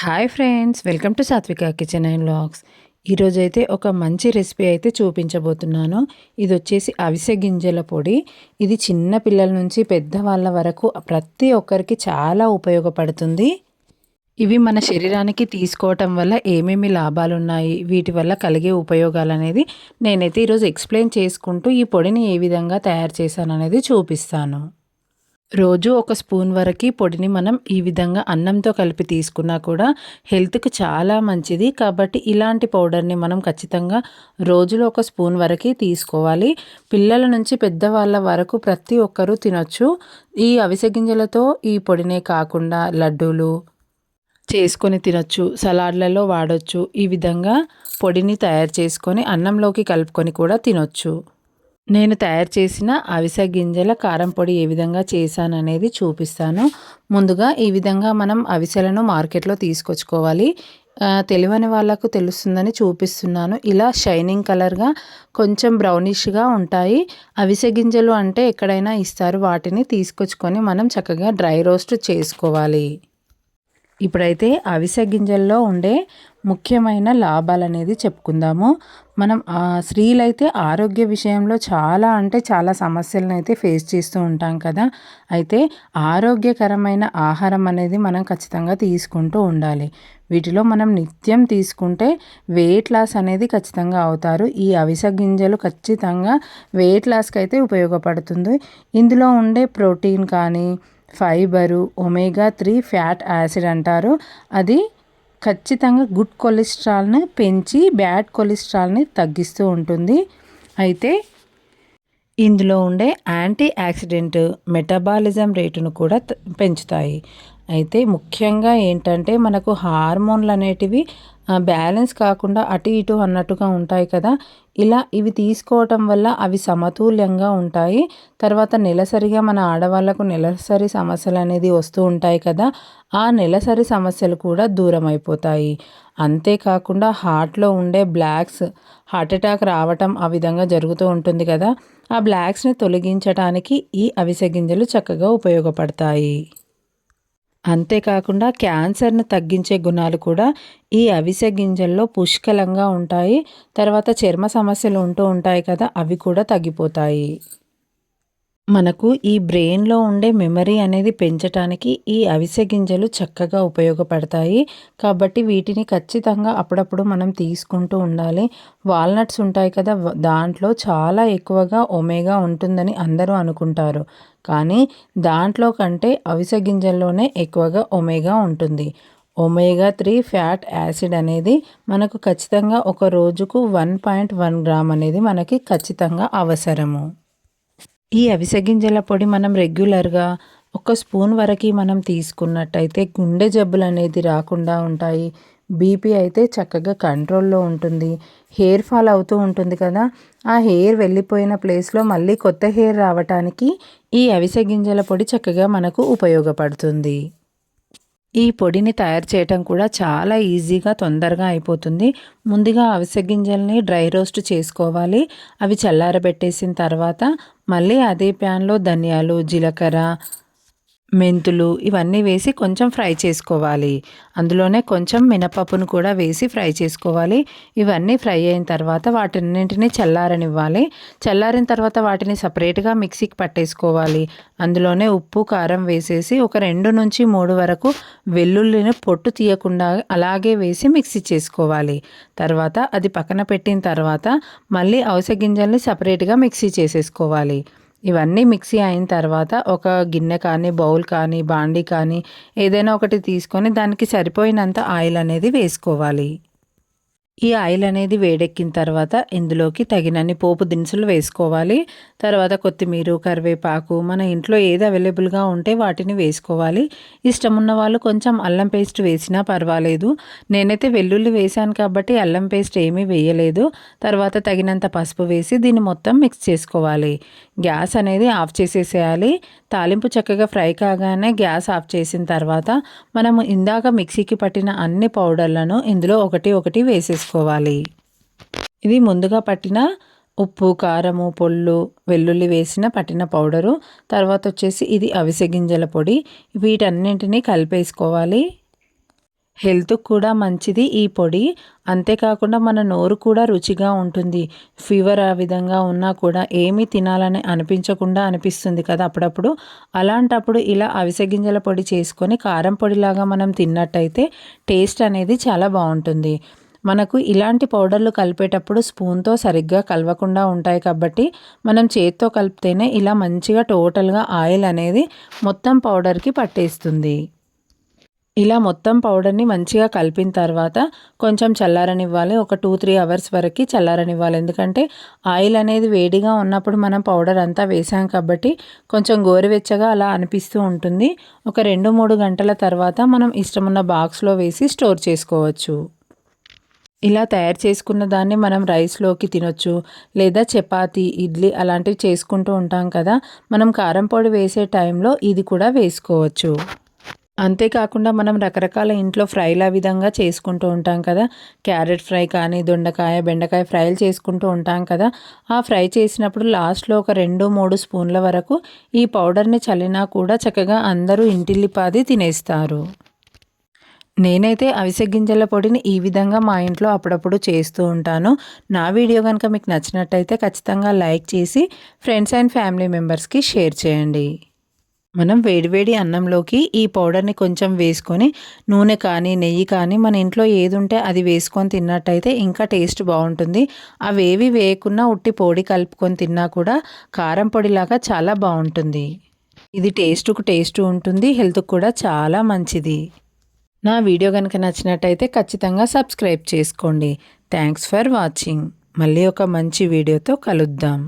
Hi friends welcome to Satvika kitchen and vlogs ఈరోజైతే ఒక మంచి రెసిపీ అయితే చూపించబోతున్నాను. ఇది వచ్చేసి అవిసె గింజల పొడి. ఇది చిన్న పిల్లల నుంచి పెద్దవాళ్ళ వరకు ప్రతి ఒక్కరికి చాలా ఉపయోగపడుతుంది. ఇవి మన శరీరానికి తీసుకోవటం వల్ల ఏమేమి లాభాలు ఉన్నాయి వీటి వల్ల కలిగే ఉపయోగాలు అనేది నేనైతే ఈరోజు ఎక్స్ప్లెయిన్ చేసుకుంటూ ఈ పొడిని ఏ విధంగా తయారు చేశాను అనేది చూపిస్తాను. రోజు ఒక స్పూన్ వరకు పొడిని మనం ఈ విధంగా అన్నంతో కలిపి తీసుకున్నా కూడా హెల్త్కి చాలా మంచిది. కాబట్టి ఇలాంటి పౌడర్ని మనం ఖచ్చితంగా రోజులో ఒక స్పూన్ వరకు తీసుకోవాలి. పిల్లల నుంచి పెద్దవాళ్ళ వరకు ప్రతి ఒక్కరూ తినొచ్చు. ఈ అవిసె గింజలతో ఈ పొడినే కాకుండా లడ్డూలు చేసుకొని తినొచ్చు. సలాడ్లలో వాడొచ్చు. ఈ విధంగా పొడిని తయారు చేసుకొని అన్నంలోకి కలుపుకొని కూడా తినొచ్చు. నేను తయారు చేసిన అవిసె గింజల కారం పొడి ఏ విధంగా చేశాను అనేది చూపిస్తాను. ముందుగా ఈ విధంగా మనం అవిసెలను మార్కెట్లో తీసుకొచ్చుకోవాలి. తెలివని వాళ్ళకు తెలుస్తుందని చూపిస్తున్నాను. ఇలా షైనింగ్ కలర్గా కొంచెం బ్రౌనిష్గా ఉంటాయి. అవిసె గింజలు అంటే ఎక్కడైనా ఇస్తారు. వాటిని తీసుకొచ్చుకొని మనం చక్కగా డ్రై రోస్ట్ చేసుకోవాలి. ఇప్పుడైతే అవిసె గింజల్లో ఉండే ముఖ్యమైన లాభాలు అనేది చెప్పుకుందాము. మనం స్త్రీలైతే ఆరోగ్య విషయంలో చాలా అంటే చాలా సమస్యలను అయితే ఫేస్ చేస్తూ ఉంటాం కదా. అయితే ఆరోగ్యకరమైన ఆహారం అనేది మనం ఖచ్చితంగా తీసుకుంటూ ఉండాలి. వీటిలో మనం నిత్యం తీసుకుంటే వెయిట్ లాస్ అనేది ఖచ్చితంగా అవుతారు. ఈ అవిసె గింజలు ఖచ్చితంగా వెయిట్ లాస్కి అయితే ఉపయోగపడుతుంది. ఇందులో ఉండే ప్రోటీన్ కానీ fibre omega three fat acid అంటారు. అది ఖచ్చితంగా గుడ్ కొలెస్ట్రాల్ని పెంచి బ్యాడ్ కొలెస్ట్రాల్ని తగ్గిస్తూ ఉంటుంది. అయితే ఇందులో ఉండే యాంటీ యాక్సిడెంట్ మెటబాలిజం రేటును కూడా పెంచుతాయి. అయితే ముఖ్యంగా ఏంటంటే మనకు హార్మోన్లు అనేటివి బ్యాలెన్స్ కాకుండా అటు ఇటు అన్నట్టుగా ఉంటాయి కదా. ఇలా ఇవి తీసుకోవటం వల్ల అవి సమతుల్యంగా ఉంటాయి. తర్వాత నెలసరిగా మన ఆడవాళ్ళకు నెలసరి సమస్యలు అనేది వస్తూ ఉంటాయి కదా. ఆ నెలసరి సమస్యలు కూడా దూరం అయిపోతాయి అంతేకాకుండా హార్ట్లో ఉండే బ్లాక్స్ హార్ట్ అటాక్ రావటం ఆ విధంగా జరుగుతూ ఉంటుంది కదా. ఆ బ్లాక్స్ని తొలగించడానికి ఈ అవిసె గింజలు చక్కగా ఉపయోగపడతాయి. అంతేకాకుండా క్యాన్సర్ను తగ్గించే గుణాలు కూడా ఈ అవిసె గింజల్లో పుష్కలంగా ఉంటాయి. తర్వాత చర్మ సమస్యలు ఉంటూ ఉంటాయి కదా అవి కూడా తగ్గిపోతాయి. మనకు ఈ బ్రెయిన్లో ఉండే మెమరీ అనేది పెంచటానికి ఈ అవిసె గింజలు చక్కగా ఉపయోగపడతాయి. కాబట్టి వీటిని ఖచ్చితంగా అప్పుడప్పుడు మనం తీసుకుంటూ ఉండాలి. వాల్నట్స్ ఉంటాయి కదా దాంట్లో చాలా ఎక్కువగా ఒమేగా ఉంటుందని అందరూ అనుకుంటారు. కానీ దాంట్లో కంటే అవిసె గింజల్లోనే ఎక్కువగా ఒమేగా ఉంటుంది. ఒమేగా త్రీ ఫ్యాట్ యాసిడ్ అనేది మనకు ఖచ్చితంగా ఒక రోజుకు వన్ పాయింట్ వన్ గ్రామ్ అనేది మనకి ఖచ్చితంగా అవసరము. ఈ అవిసె గింజల పొడి మనం రెగ్యులర్గా ఒక స్పూన్ వరకు మనం తీసుకున్నట్టయితే గుండె జబ్బులు అనేది రాకుండా ఉంటాయి. బీపీ అయితే చక్కగా కంట్రోల్లో ఉంటుంది. హెయిర్ ఫాల్ అవుతూ ఉంటుంది కదా? ఆ హెయిర్ వెళ్ళిపోయిన ప్లేస్లో మళ్ళీ కొత్త హెయిర్ రావటానికి ఈ అవిసె గింజల పొడి చక్కగా మనకు ఉపయోగపడుతుంది. ఈ పొడిని తయారు చేయటం కూడా చాలా ఈజీగా తొందరగా అయిపోతుంది. ముందుగా అవిసె గింజల్ని డ్రై రోస్ట్ చేసుకోవాలి. అవి చల్లారబెట్టేసిన తర్వాత మళ్ళీ అదే ప్యాన్లో ధనియాలు జీలకర్ర మెంతులు ఇవన్నీ వేసి కొంచెం ఫ్రై చేసుకోవాలి. అందులోనే కొంచెం మినపప్పును కూడా వేసి ఫ్రై చేసుకోవాలి. ఇవన్నీ ఫ్రై అయిన తర్వాత వాటిన్నింటినీ చల్లారనివ్వాలి. చల్లారిన తర్వాత వాటిని సపరేట్గా మిక్సీకి పట్టేసుకోవాలి. అందులోనే ఉప్పు కారం వేసేసి ఒక రెండు నుంచి మూడు వరకు వెల్లుల్లిని పొట్టు తీయకుండా అలాగే వేసి మిక్సీ చేసుకోవాలి. తర్వాత అది పక్కన పెట్టిన తర్వాత మళ్ళీ అవస గింజల్ని సపరేట్గా మిక్సీ చేసేసుకోవాలి. ఇవన్నీ మిక్సీ అయిన తర్వాత ఒక గిన్నె కానీ బౌల్ కానీ బాండీ కానీ ఏదైనా ఒకటి తీసుకొని దానికి సరిపోయినంత ఆయిల్ అనేది వేసుకోవాలి. ఈ ఆయిల్ అనేది వేడెక్కిన తర్వాత ఇందులోకి తగినన్ని పోపు దినుసులు వేసుకోవాలి. తర్వాత కొత్తిమీర కరివేపాకు మన ఇంట్లో ఏది అవైలబుల్గా ఉంటే వాటిని వేసుకోవాలి. ఇష్టం ఉన్న వాళ్ళు కొంచెం అల్లం పేస్ట్ వేసినా పర్వాలేదు. నేనైతే వెల్లుల్లి వేశాను కాబట్టి అల్లం పేస్ట్ ఏమీ వేయలేదు. తర్వాత తగినంత పసుపు వేసి దీన్ని మొత్తం మిక్స్ చేసుకోవాలి. గ్యాస్ అనేది ఆఫ్ చేసేసేయాలి. తాలింపు చక్కగా ఫ్రై కాగానే గ్యాస్ ఆఫ్ చేసిన తర్వాత మనము ఇందాక మిక్సీకి పట్టిన అన్ని పౌడర్లను ఇందులో ఒకటి ఒకటి వేసేసుకోవాలి. ఇది ముందుగా పట్టిన ఉప్పు కారము పొళ్ళు వెల్లుల్లి వేసిన పట్టిన పౌడరు తర్వాత వచ్చేసి ఇది అవిసె గింజల పొడి వీటన్నింటినీ కలిపేసుకోవాలి హెల్త్‌కి కూడా మంచిది ఈ పొడి. అంతేకాకుండా మన నోరు కూడా రుచిగా ఉంటుంది. ఫీవర్ ఆ విధంగా ఉన్నా కూడా ఏమీ తినాలని అనిపించకుండా అనిపిస్తుంది కదా అప్పుడప్పుడు. అలాంటప్పుడు ఇలా అవిసె గింజల పొడి చేసుకొని కారం పొడిలాగా మనం తిన్నట్టయితే టేస్ట్ అనేది చాలా బాగుంటుంది మనకు ఇలాంటి పౌడర్‌లు కలిపేటప్పుడు స్పూన్‌తో సరిగ్గా కలవకుండా ఉంటాయి కాబట్టి మనం చేత్తో కలిపితేనే ఇలా మంచిగా టోటల్‌గా ఆయిల్ అనేది మొత్తం పౌడర్‌కి పట్టేస్తుంది. ఇలా మొత్తం పౌడర్‌ని మంచిగా కలిపిన తర్వాత కొంచెం చల్లారనివ్వాలి. ఒక 2, 3 అవర్స్ వరకు చల్లారనివ్వాలి. ఎందుకంటే ఆయిల్ అనేది వేడిగా ఉన్నప్పుడు మనం పౌడర్ అంతా వేసాం కాబట్టి కొంచెం గోరువెచ్చగా అలా అనిపిస్తూ ఉంటుంది. ఒక 2, 3 గంటల తర్వాత మనం ఇష్టమున్న బాక్స్‌లో వేసి స్టోర్ చేసుకోవచ్చు. ఇలా తయారు చేసుకున్న దాన్ని మనం రైస్‌లోకి తినొచ్చు. లేదా చపాతి ఇడ్లీ అలాంటివి చేసుకుంటూ ఉంటాం కదా! మనం కారం పొడి వేసే టైంలో ఇది కూడా వేసుకోవచ్చు. అంతేకాకుండా మనం రకరకాల ఇంట్లో ఫ్రైల విధంగా చేసుకుంటూ ఉంటాం కదా! క్యారెట్ ఫ్రై కానీ, దొండకాయ, బెండకాయ ఫ్రైలు చేసుకుంటూ ఉంటాం కదా! ఆ ఫ్రై చేసినప్పుడు లాస్ట్‌లో ఒక 2, 3 స్పూన్ల వరకు ఈ పౌడర్‌ని చల్లినా కూడా చక్కగా అందరూ ఇంటిల్లిపాది తినేస్తారు. నేనైతే అవిసె గింజల పొడిని ఈ విధంగా మా ఇంట్లో అప్పుడప్పుడు చేస్తూ ఉంటాను. నా వీడియో కనుక మీకు నచ్చినట్టయితే ఖచ్చితంగా లైక్ చేసి ఫ్రెండ్స్ అండ్ ఫ్యామిలీ మెంబర్స్‌కి షేర్ చేయండి. మనం వేడివేడి అన్నంలోకి ఈ పౌడర్‌ని కొంచెం వేసుకొని నూనె కానీ, నెయ్యి కానీ మన ఇంట్లో ఏది ఉంటే అది వేసుకొని తిన్నట్టయితే ఇంకా టేస్ట్ బాగుంటుంది అవేవి వేయకున్నా ఉట్టి పొడి కలుపుకొని తిన్నా కూడా కారం పొడిలాగా చాలా బాగుంటుంది ఇది టేస్ట్‌కు టేస్ట్ ఉంటుంది. హెల్త్‌కి కూడా చాలా మంచిది. నా వీడియో కనుక నచ్చినట్టయితే ఖచ్చితంగా సబ్స్క్రైబ్ చేసుకోండి. Thanks for watching. మళ్ళీ ఒక మంచి వీడియోతో కలుద్దాం.